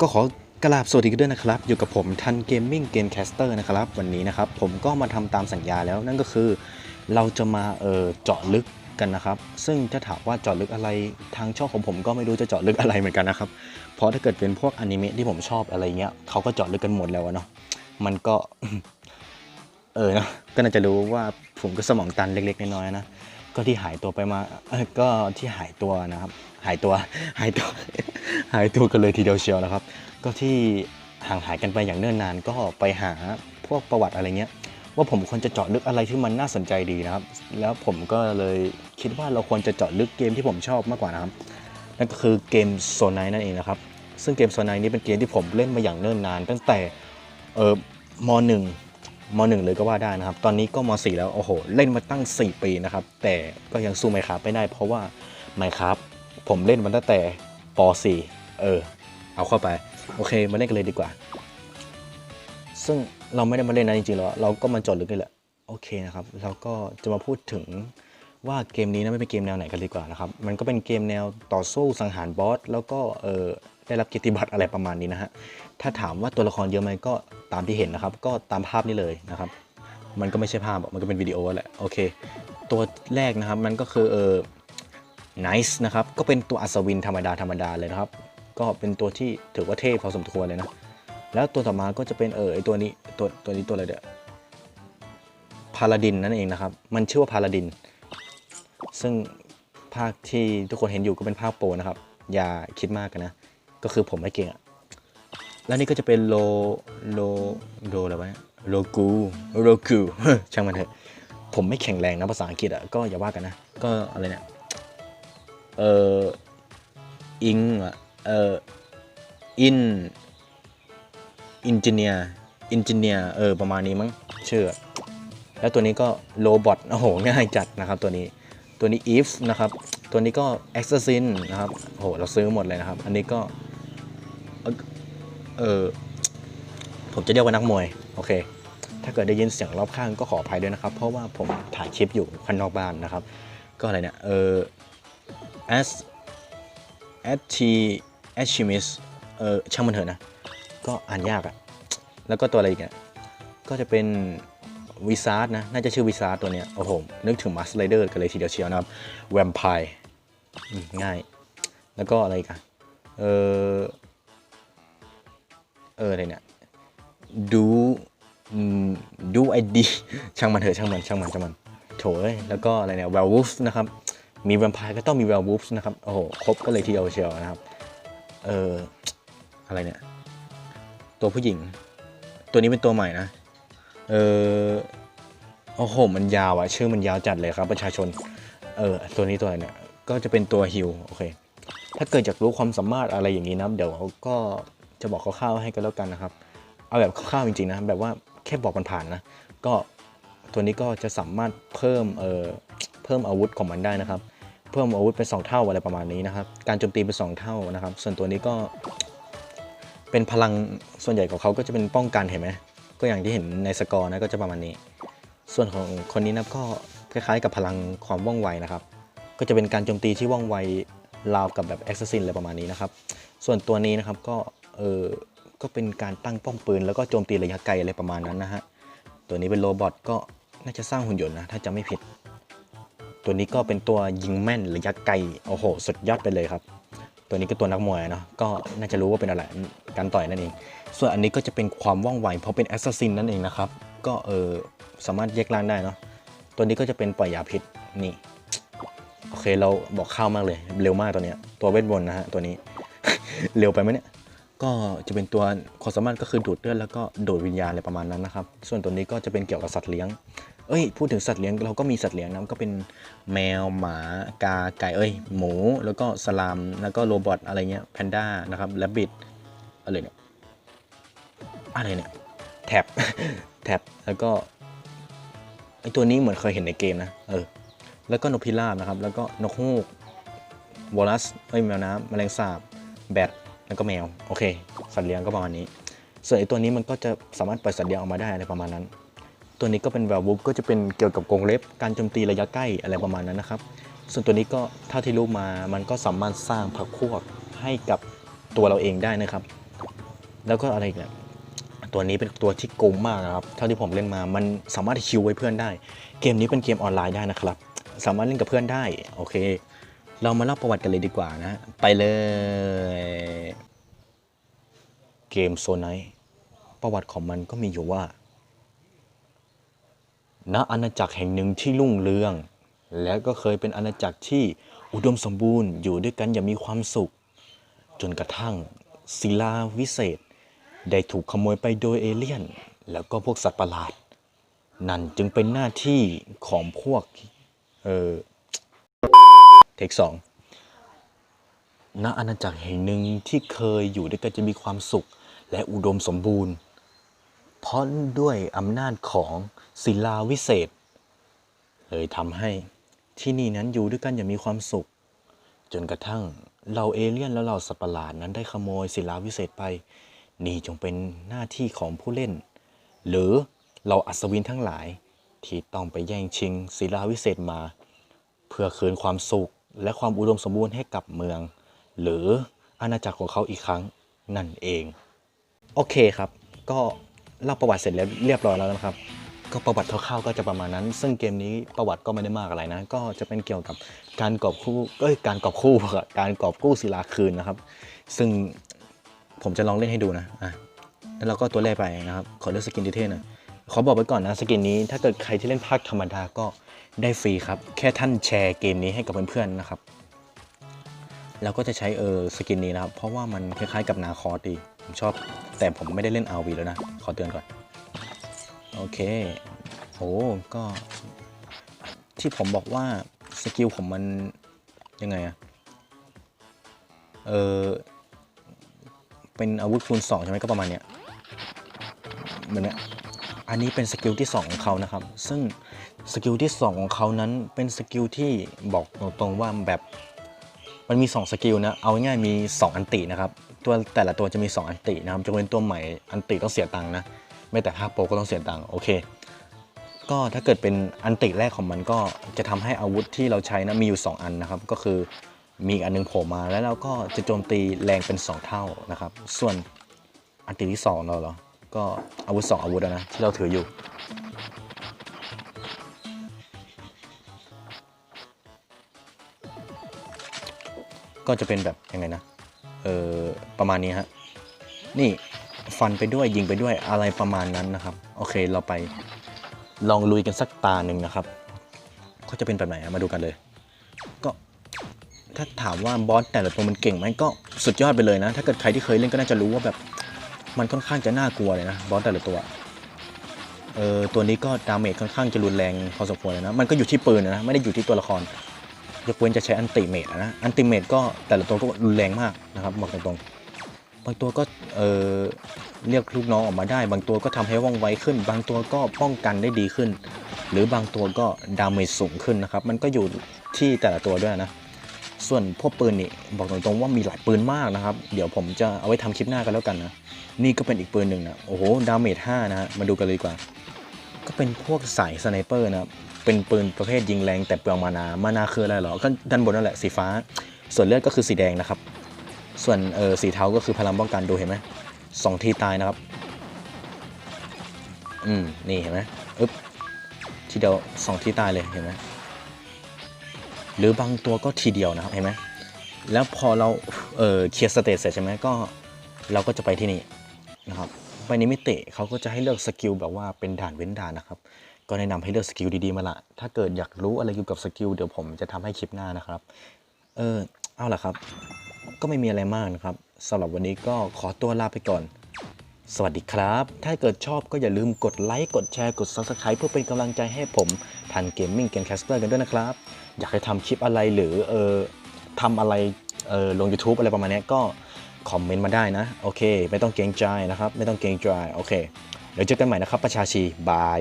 ก็ขอกราบสวัสดีกันด้วยนะครับ อยู่กับผมทันเกมมิ่งเกมแคสเตอร์นะครับ วันนี้นะครับ ผมก็มาทำตามสัญญาแล้วนั่นก็คือ เราจะมาเออเจาะลึกกันนะครับ ซึ่งจะถามว่าเจาะลึกอะไรทางช่องของผมก็ไม่รู้จะเจาะลึกอะไรเหมือนกันนะครับ เพราะถ้าเกิดเป็นพวกอนิเมะที่ผมชอบอะไรเงี้ยเขาก็เจาะลึกกันหมดแล้วเนาะมันก็ เออเนอะก็น่าจะรู้ว่าผมก็สมองตันเล็กๆน้อยๆนะ ก็ที่หายตัวไปมาเอ้ยก็ที่หายตัวนะครับ หายตัวหายตัวหายตัวกันเลยทีเดียวเชียวนะครับ ก็ที่ห่างหายกันไปอย่างเนิ่นนานก็ไปหาพวกประวัติอะไรเงี้ย ว่าผมควรจะเจาะลึกอะไรที่มันน่าสนใจดีนะครับ แล้วผมก็เลยคิดว่าเราควรจะเจาะลึกเกมที่ผมชอบมากกว่านะครับ นั่นก็คือเกมโซนไนนั่นเองนะครับ ซึ่งเกมโซนไนนี้เป็นเกมที่ผมเล่นมาอย่างเนิ่นนาน ตั้งแต่เออมหนึ่ง มหนึ่งเลยก็ว่าได้นะครับ ตอนนี้ก็มสี่แล้ว โอ้โห เล่นมาตั้ง 4 ปีนะครับ แต่ก็ยังสู้ไมครับไม่ได้ เพราะว่าไมครับผมเล่นมาตั้งแต่ป .4 เออ เอาเข้าไป โอเค มาเล่นกันเลยดีกว่า ซึ่งเราไม่ได้มาเล่นนะจริงๆแล้วเราก็มาจดลึกนี่แหละ โอเคนะครับ เราก็จะมาพูดถึงว่าเกมนี้นะไม่เป็นเกมแนวไหนกันดีกว่านะครับ มันก็เป็นเกมแนวต่อสู้สังหารบอสแล้วก็เออ ได้รับเกียรติบัตรอะไรประมาณนี้นะฮะ ถ้าถามว่าตัวละครเยอะไหมก็ตามที่เห็นนะครับ ก็ตามภาพนี้เลยนะครับ มันก็ไม่ใช่ภาพหรอกมันก็เป็นวิดีโอแหละ โอเค ตัวแรกนะครับมันก็คือเออ nice นะครับ ก็เป็นตัวอัศวินธรรมดาธรรมดาเลยนะครับ ก็เป็นตัวที่ถือว่าเท่พอสมควรเลยนะ แล้วตัวต่อมาก็จะเป็นเออไอตัวนี้ตัวตัวนี้ตัวอะไรเด้อพาลาดินนั่นเองนะครับ มันชื่อว่าพาลาดิน ซึ่งภาคที่ทุกคนเห็นอยู่ก็เป็นภาคโปรนะครับ อย่าคิดมากกันนะ ก็คือผมไม่เก่งอะแล้วนี่ก็จะเป็นโลโลโลอะไรวะโลกูโลกูช่างมันเถอะผมไม่แข็งแรงนะภาษาอังกฤษอะก็อย่าว่ากันนะ ก็อะไรเนี่ยเอออิงอะเอออินอินจิเนียร์อินจิเนียร์เออประมาณนี้มั้งเชื่อ แล้วตัวนี้ก็โรบอทโอ้โหง่ายจัดนะครับตัวนี้ตัวนี้ if นะครับ ตัวนี้ก็ assassin นะครับโอ้โหเราซื้อหมดเลยนะครับ อันนี้ก็ เออผมจะเรียกว่านักมวย โอเค ถ้าเกิดได้ยินเสียงรอบข้างก็ขออภัยด้วยนะครับ เพราะว่าผมถ่ายคลิปอยู่ข้างนอกบ้านนะครับ ก็อะไรเนี่ยเออ as as she as she miss เออช่างมันเถอะนะ ก็อ่านยากอะแล้วก็ตัวอะไรอีกอะก็จะเป็นวิซาร์ดนะ น่าจะชื่อวิซาร์ดตัวเนี้ย โอ้โห นึกถึงมาสไลเดอร์กันเลยทีเดียวเชียวนะครับแวมไพร์ง่าย แล้วก็อะไรกันเออ เอออะไรเนี่ยดูดูไอดีช่างมันเถอะช่างมันช่างมันช่างมันโถยแล้วก็อะไรเนี่ยแวลวูฟนะครับมีแวมไพร์ก็ต้องมีแวลวูฟนะครับโอ้โหครบก็เลยทีเดียวเชียวนะครับเอออะไรเนี่ย ตัวผู้หญิง ตัวนี้เป็นตัวใหม่นะเออโอ้โหมันยาวอะชื่อมันยาวจัดเลยครับ ประชาชนเออตัวนี้ตัวอะไรเนี่ยก็จะเป็นตัวฮิลโอเคถ้าเกิดอยากรู้ความสามารถอะไรอย่างนี้นะเดี๋ยวเขาก็ จะบอกคร่าวๆให้กันแล้วกันนะครับ เอาแบบคร่าวๆจริงๆนะแบบว่าแค่บอกมันผ่านนะ ก็ตัวนี้ก็จะสามารถเพิ่มเอ่อเพิ่มอาวุธของมันได้นะครับ เพิ่มอาวุธเป็น 2 เท่าอะไรประมาณนี้นะครับ การโจมตีเป็น 2 เท่านะครับ ส่วนตัวนี้ก็เป็นพลังส่วนใหญ่ของเขาก็จะเป็นป้องกันเห็นไหมก็อย่างที่เห็นในสกอร์นะก็จะประมาณนี้ ส่วนของคนนี้นะก็คล้ายๆกับพลังความว่องไวนะครับ ก็จะเป็นการโจมตีที่ว่องไวราวกับแบบแอ s ซ a s ซินอะไรประมาณนี้นะครับ ส่วนตัวนี้นะครับก็ เออก็เป็นการตั้งป้อมปืน แล้วก็โจมตีระยะไกลอะไรประมาณนั้นนะฮะ ตัวนี้เป็นโรบอทก็น่าจะสร้างหุ่นยนต์นะ ถ้าจะไม่ผิด ตัวนี้ก็เป็นตัวยิงแม่นระยะไกล โอ้โห สุดยอดไปเลยครับ ตัวนี้ก็ตัวนักมวยเนาะ ก็น่าจะรู้ว่าเป็นอะไร การต่อยนั่นเอง ส่วนอันนี้ก็จะเป็นความว่องไว เพราะเป็นแอสซัสซินนั่นเองนะครับ ก็เออสามารถแยกล่างได้เนาะ ตัวนี้ก็จะเป็นปล่อยยาพิษ นี่ โอเค เราบอกเข้ามากเลย เร็วมากตัวเนี้ย ตัวเวทมนต์นะฮะ ตัวนี้ เร็วไปไหมเนี่ย ก็จะเป็นตัวความสามารถก็คือดูดเลือดแล้วก็ดูดวิญญาณอะไรประมาณนั้นนะครับ ส่วนตัวนี้ก็จะเป็นเกี่ยวกับสัตว์เลี้ยง เอ้ย พูดถึงสัตว์เลี้ยงเราก็มีสัตว์เลี้ยงนะก็เป็นแมวหมากาไก่เอ้ย หมู แล้วก็สลาม แล้วก็โรบอทอะไรเงี้ยแพนด้านะครับแรบบิทอะไรเนี่ยอะไรเนี่ยแท็บแท็บแล้วก็ไอตัวนี้เหมือนเคยเห็นในเกมนะเออแล้วก็นกพิราบนะครับ แล้วก็นกฮูกวอลลัสเอ้ยแมวน้ำแมลงสาบแบด แล้วก็แมว โอเค สัตว์เลี้ยงก็ประมาณนี้ ส่วนไอตัวนี้มันก็จะสามารถปล่อยสัตว์เลี้ยงออกมาได้อะไรประมาณนั้น ตัวนี้ก็เป็นแวร์วูฟก็จะเป็นเกี่ยวกับกรงเล็บ การโจมตีระยะใกล้อะไรประมาณนั้นนะครับ ส่วนตัวนี้ก็เท่าที่รู้มา มันก็สามารถสร้างพรรคพวกให้กับตัวเราเองได้นะครับ แล้วก็อะไรอีกเนี่ยตัวนี้เป็นตัวที่โกงมากครับ เท่าที่ผมเล่นมา มันสามารถคิวไว้เพื่อนได้ เกมนี้เป็นเกมออนไลน์ได้นะครับ สามารถเล่นกับเพื่อนได้ โอเค เรามาเล่าประวัติกันเลยดีกว่านะ ไปเลย เกมโซไนประวัติของมันก็มีอยู่ว่า ณ อาณาจักรแห่งหนึ่งที่รุ่งเรือง และก็เคยเป็นอาณาจักรที่อุดมสมบูรณ์อยู่ด้วยกันอย่างมีความสุข จนกระทั่งศิลาวิเศษ ได้ถูกขโมยไปโดยเอเลี่ยน แล้วก็พวกสัตว์ประหลาด นั่นจึงเป็นหน้าที่ของพวก เออ เทคสองณอาณาจักรแห่งหนึ่งที่เคยอยู่ด้วยกันจะมีความสุขและอุดมสมบูรณ์ เพราะด้วยอำนาจของศิลาวิเศษ เลยทำให้ที่นี่นั้นอยู่ด้วยกันอย่างมีความสุข จนกระทั่งเราเอเลี่ยนและเราสัตว์ประหลาดนั้นได้ขโมยศิลาวิเศษไป นี่จงเป็นหน้าที่ของผู้เล่น หรือเราอัศวินทั้งหลายที่ต้องไปแย่งชิงศิลาวิเศษมา เพื่อคืนความสุข และความอุดมสมบูรณ์ให้กับเมือง หรืออาณาจักรของเขาอีกครั้งนั่นเอง โอเคครับ ก็เล่าประวัติเสร็จแล้วเรียบร้อยแล้วนะครับ ก็ประวัติคร่าวๆก็จะประมาณนั้น ซึ่งเกมนี้ประวัติก็ไม่ได้มากอะไรนะ ก็จะเป็นเกี่ยวกับการกอบคู่เอ้ยการกอบคู่การกอบกู้ศิลาคืนนะครับ ซึ่งผมจะลองเล่นให้ดูนะอะแล้วเราก็ตัวแรกไปนะครับ ขอเลือกสกินดีเทลหน่อย ขอบอกไว้ก่อนนะสกินนี้ถ้าเกิดใครที่เล่นภาคธรรมดาก็ได้ฟรีครับ แค่ท่านแชร์เกมนี้ให้กับเพื่อนๆนะครับ แล้วก็จะใช้เออสกินนี้นะครับ เพราะว่ามันคล้ายๆกับนาคอร์ดีผมชอบแต่ผมไม่ได้เล่น RV แล้วนะ ขอเตือนก่อน โอเคโหก็ ที่ผมบอกว่าสกิลผมมันยังไงอะเออเป็นอาวุธคูณ2ใช่ไหมก็ประมาณเนี้ยเหมือนเนี้ย อันนี้เป็นสกิลที่ 2 ของเขานะครับ ซึ่งสกิลที่ 2 ของเขานั้นเป็นสกิลที่บอกตรงๆว่าแบบมันมี 2 สกิลนะ เอาง่ายๆมี 2 อันตินะครับ ตัวแต่ละตัวจะมี 2 อันตินะครับจะเป็นตัวใหม่อันติต้องเสียตังค์นะ ไม่แต่ภาคโปรก็ต้องเสียตังค์โอเค ก็ถ้าเกิดเป็นอันติแรกของมันก็จะทำให้อาวุธที่เราใช้นะมีอยู่ 2 อันนะครับ ก็คือมีอันหนึงโผล่มาแล้วเราก็จะโจมตีแรงเป็น 2 เท่านะครับ ส่วนอันติที่2เราเหรอ ก็อาวุธ 2 อาวุธนะ ที่เราถืออยู่ ก็จะเป็นแบบยังไงนะ เออประมาณนี้ฮะ นี่ฟันไปด้วยยิงไปด้วยอะไรประมาณนั้นนะครับ โอเคเราไปลองลุยกันสักตาหนึ่งนะครับ ก็จะเป็นแบบไหนมาดูกันเลย ก็ถ้าถามว่าบอสแต่ละตัวมันเก่งไหมก็สุดยอดไปเลยนะ ถ้าเกิดใครที่เคยเล่นก็น่าจะรู้ว่าแบบ มันค่อนข้างจะน่ากลัวเลยนะบอสแต่ละตัวเออตัวนี้ก็ดาเมจค่อนข้างจะรุนแรงพอสมควรเลยนะ มันก็อยู่ที่ปืนนะ ไม่ได้อยู่ที่ตัวละครยกเว้นจะใช้อันติเมตนะ อันติเมตก็แต่ละตัวก็รุนแรงมากนะครับบอกตรงๆ บางตัวก็เออเรียกลูกน้องออกมาได้ บางตัวก็ทำให้ว่องไวขึ้น บางตัวก็ป้องกันได้ดีขึ้น หรือบางตัวก็ดาเมจสูงขึ้นนะครับ มันก็อยู่ที่แต่ละตัวด้วยนะ ส่วนพวกปืนนี่บอกตรงๆว่ามีหลายปืนมากนะครับ เดี๋ยวผมจะเอาไว้ทำคลิปหน้ากันแล้วกันนะ นี่ก็เป็นอีกปืนหนึ่งนะโอ้โหดาเมจ5นะฮะมาดูกันเลยดีกว่า ก็เป็นพวกสายสไนเปอร์นะครับเป็นปืนประเภทยิงแรงแต่เปลืองมานามานาคืออะไรหรอก็ด้านบนนั่นแหละสีฟ้า ส่วนเลือดก็คือสีแดงนะครับ ส่วนเออสีเทาก็คือพลังป้องกันดูเห็นไหมสองทีตายนะครับ อืมนี่เห็นไหมอึ๊บทีเดียวสองทีตายเลยเห็นไหม หรือบางตัวก็ทีเดียวนะครับเห็นไหมแล้วพอเราเออเคลียร์สเตจเสร็จใช่ไหมก็เราก็จะไปที่นี่นะครับไปในมิติเขาก็จะให้เลือกสกิลแบบว่าเป็นด่านเว้นด่านนะครับ ก็แนะนำให้เลือกสกิลดีๆมาละ ถ้าเกิดอยากรู้อะไรเกี่ยวกับสกิลเดี๋ยวผมจะทำให้คลิปหน้านะครับ เออเอาล่ะครับ ก็ไม่มีอะไรมากนะครับสำหรับวันนี้ก็ขอตัวลาไปก่อน สวัสดีครับ ถ้าเกิดชอบก็อย่าลืมกดไลค์ กดแชร์ กด Subscribe เพื่อเป็นกำลังใจให้ผมทันเกมมิ่งเกมแคสเตอร์กันด้วยนะครับ อยากให้ทำคลิปอะไรหรือเออทำอะไรเออลง YouTube อะไรประมาณนี้ก็คอมเมนต์มาได้นะ โอเค ไม่ต้องเกรงใจนะครับ ไม่ต้องเกรงใจ โอเค เดี๋ยวเจอกันใหม่นะครับ ประชาชีบาย